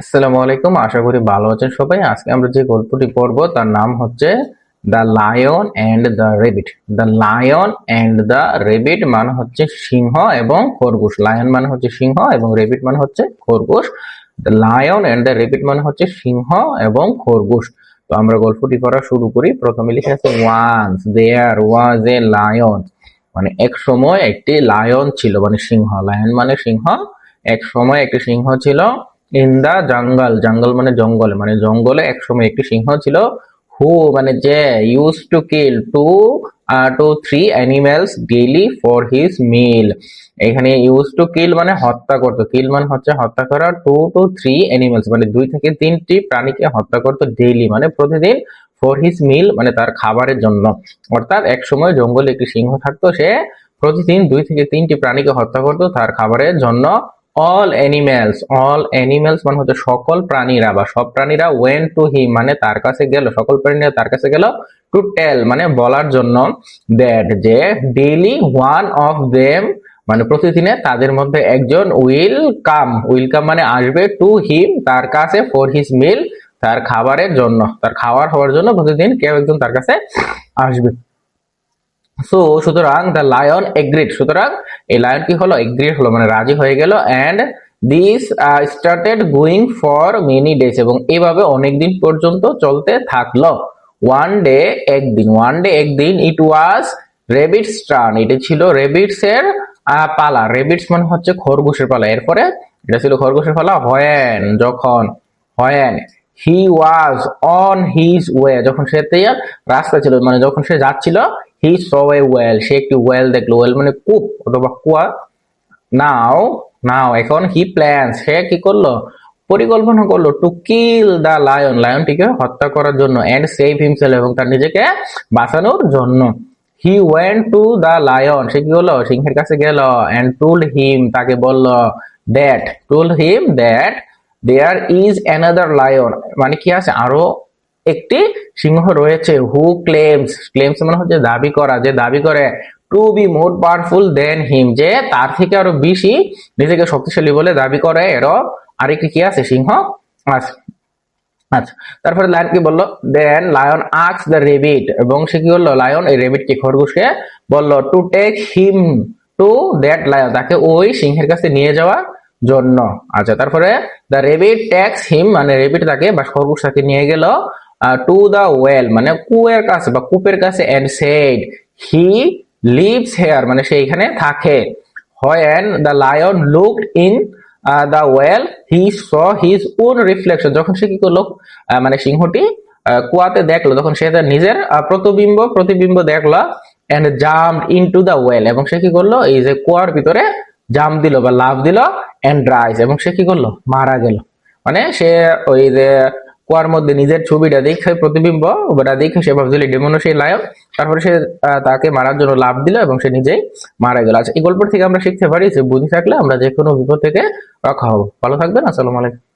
আসসালামু আলাইকুম, আশা করি ভালো আছেন সবাই। আজকে আমরা যে গল্পটি পড়ব, তার নাম হচ্ছে the lion and the rabbit the lion and the rabbit মানে হচ্ছে সিংহ এবং খরগোশ। লায়ন মানে হচ্ছে সিংহ এবং রেবিট মানে হচ্ছে খরগোশ। The lion and the rabbit মানে হচ্ছে সিংহ এবং খরগোশ। তো আমরা গল্পটি পড়া শুরু করি। প্রথমে লিখে আছে once there was a lion মানে এক সময় একটি লায়ন ছিল মানে সিংহ। লায়ন মানে সিংহ। এক সময় একটি সিংহ ছিল ইন দা জঙ্গল জঙ্গল মানে জঙ্গলে মানে জঙ্গলে এক সময় একটি সিংহ ছিল হু মানে যে used to kill two to three animals daily for his meal এখানে ইউজ টু কিল মানে হত্যা করতো। কিল মানে হচ্ছে হত্যা করা টু টু থ্রি অ্যানিমেলস মানে দুই থেকে তিনটি প্রাণীকে হত্যা করতো ডেইলি মানে প্রতিদিন ফর হিজ মিল মানে তার খাবারের জন্য। অর্থাৎ এক সময় জঙ্গলে একটি সিংহ থাকতো, সে প্রতিদিন দুই থেকে তিনটি প্রাণীকে হত্যা করতো তার খাবারের জন্য। অল অ্যানিমেলস অল অ্যানিম্যালস মানে হচ্ছে সকল প্রাণীরা বা সব প্রাণীরা ওয়েন টু হিম মানে তার কাছে গেল, সকল প্রাণীরা তার কাছে গেল টু টেল মানে বলার জন্য দ্যাট যে ডেইলি ওয়ান অফ দেম মানে প্রতিদিনে তাদের মধ্যে একজন উইল কাম উইল কাম মানে আসবে টু হিম তার কাছে ফর হিজ মিল তার খাবারের জন্য, তার খাবার হওয়ার জন্য প্রতিদিন কেউ একজন তার কাছে আসবে। সো সুতরাং দ্য লায়ন এগ্রিড সুতরাং এই লায়ন কি হলো? এগ্রিড হলো মানে রাজি হয়ে গেল। And this started going for many days এবং এইভাবে অনেকদিন পর্যন্ত চলতে থাকল। ওয়ান ডে একদিন। ওয়ান ডে একদিন ইট ওয়াজ রেবিটস টার্ন এটা ছিল রেবিটস এর পালা। রেবিটস মানে হচ্ছে খরগোশের পালা। এরপরে এটা ছিল খরগোশের পালা। হয়েন যখন? When he was on his way যখন সে রাস্তা ছিল মানে যখন সে যাচ্ছিল হি স এ ওয়েল সে একটি ওয়েল দেখল ওয়েল মানে কূপ অথবা কুয়া। নাও নাও এখন হি প্ল্যান সে কি করল? পরিকল্পনা করল টু কিল দা লায়ন লায়নটিকে হত্যা করার জন্য এন্ড সেভ হিমসেল এবং তার নিজেকে বাঁচানোর জন্য। He went to the lion সে কি হলো সিংহের কাছে গেল এন্ড টুল হিম তাকে বলল that told him that there is another lion মানে কি আছে? আরও একটি সিংহ রয়েছে হু ক্লেমস ক্লেমস মানে হচ্ছে দাবি করা, যে দাবি করে to be more powerful than him যে তার থেকে আরও বেশি নিজেকে শক্তিশালী বলে দাবি করে, এরও আরেকটি কি আছে, সিংহ? আছে আচ্ছা তারপরে লায়ন কি বলল? Then lion asks the rabbit এবং সে কি করল? লায়ন এই রেবিটকে খরগোশকে বলল to take him to that lion তাকে ওই সিংহের কাছে নিয়ে যাওয়া জন্য। আচ্ছা তারপরে দ্য রেবিট ট্যাক্স হিম মানে রেবিট তাকে বা খরগোশ তাকে নিয়ে গেল টু দ্য ওয়েল মানে কুয়ের কাছে বা কূপের কাছে and said he lives here মানে সে এখানে থাকে। the lion looked in uh, the well he saw his own reflection যখন সে কি করল মানে সিংহটি কুয়াতে দেখল তখন সে তার নিজের প্রতিবিম্ব প্রতিবিম্ব দেখল and jumped into the well এবং সে কি করল এই যে কুয়ার ভিতরে জাম্প দিল বা লাভ দিল এন্ড rise এবং সে কি করল মারা গেল। মানে সে ওই যে কুয়ার মধ্যে নিজের ছবিটা দেখে প্রতিবিম্ব ওটা দেখে সে ভাবছিল ডেমনো সেই লায়ক। তারপরে সে তাকে মারার জন্য লাভ দিল এবং সে নিজেই মারা গেল। আচ্ছা এই গল্প থেকে আমরা শিখতে পারি যে বুঝি থাকলে আমরা যে কোনো বিপদ থেকে রক্ষা হব। ভালো থাকবেন, আসসালামু আলাইকুম।